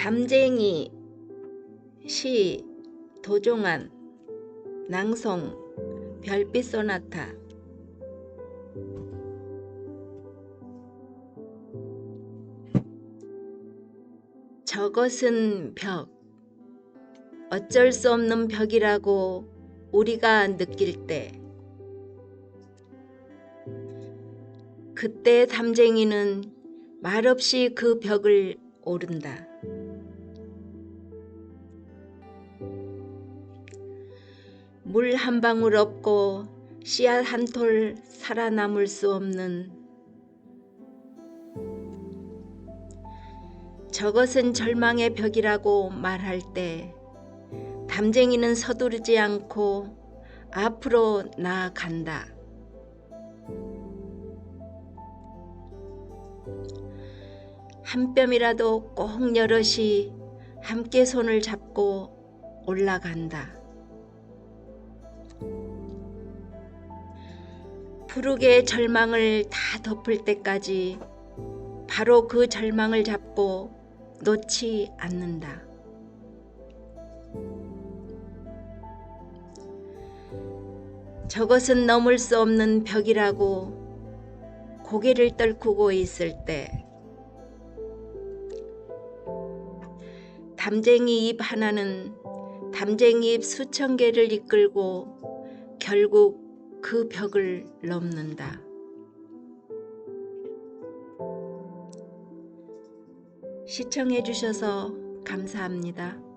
담쟁이 시 도종환 낭송 별빛 소나타. 저것은 벽. 어쩔 수 없는 벽이라고 우리가 느낄 때. 그때 담쟁이는 말없이 그 벽을 오른다. 물 한 방울 없고 씨앗 한톨 살아남을 수 없는 저것은 절망의 벽이라고 말할 때 담쟁이는 서두르지 않고 앞으로 나아간다. 한 뼘이라도 꼭 여럿이 함께 손을 잡고 올라간다. 푸르게 절망을 다 덮을 때까지 바로 그 절망을 잡고 놓지 않는다. 저것은 넘을 수 없는 벽이라고 고개를 떨구고 있을 때 담쟁이 잎 하나는 담쟁이 잎 수천 개를 이끌고 결국 그 벽을 넘는다. 시청해 주셔서 감사합니다.